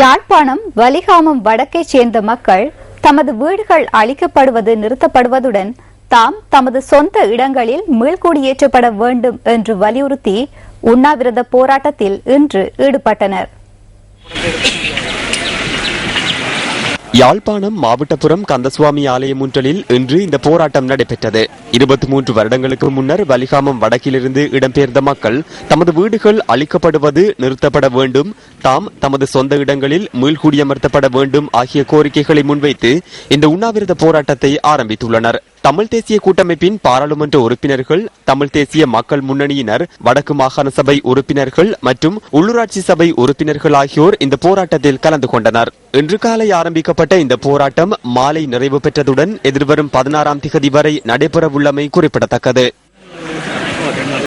யாழ்ப்பாணம் வலிகாமம் வடக்கைச் சேர்ந்த மக்கள் தமது வீடுகள் அழிக்கப்படுவது நிறுத்தப்படுவதுடன் தாம் தமது சொந்த இடங்களில் மீள்குடியேற்றப்பட வேண்டும் என்று வலியுறுத்தி உண்ணாவிரத போராட்டத்தில் இன்று ஈடுபட்டனர். யாழ்ப்பாணம் மாவட்டபுரம் கந்தசுவாமி ஆலயம் ஒன்றலில் இன்று இந்த போராட்டம் நடைபெற்றது. இருபத்தி மூன்று வருடங்களுக்கு முன்னர் வலிகாமம் வடக்கிலிருந்து இடம்பெயர்ந்த மக்கள் தமது வீடுகள் அளிக்கப்படுவது நிறுத்தப்பட வேண்டும் தாம் தமது சொந்த இடங்களில் மீள்குடியமர்த்தப்பட வேண்டும் ஆகிய கோரிக்கைகளை முன்வைத்து இந்த உண்ணாவிரத போராட்டத்தை ஆரம்பித்துள்ளனர். தமிழ் தேசிய கூட்டமைப்பின் பாராளுமன்ற உறுப்பினர்கள் தமிழ் தேசிய மக்கள் முன்னணியினர் வடக்கு மாகாண சபை உறுப்பினர்கள் மற்றும் உள்ளூராட்சி சபை உறுப்பினர்கள் ஆகியோர் இந்த போராட்டத்தில் கலந்து கொண்டனர். இன்று காலை ஆரம்பிக்கப்பட்ட இந்த போராட்டம் மாலை நிறைவு பெற்றதுடன் எதிர்வரும் பதினாறாம் திகதி வரை நடைபெறவுள்ளமை குறிப்பிடத்தக்கது.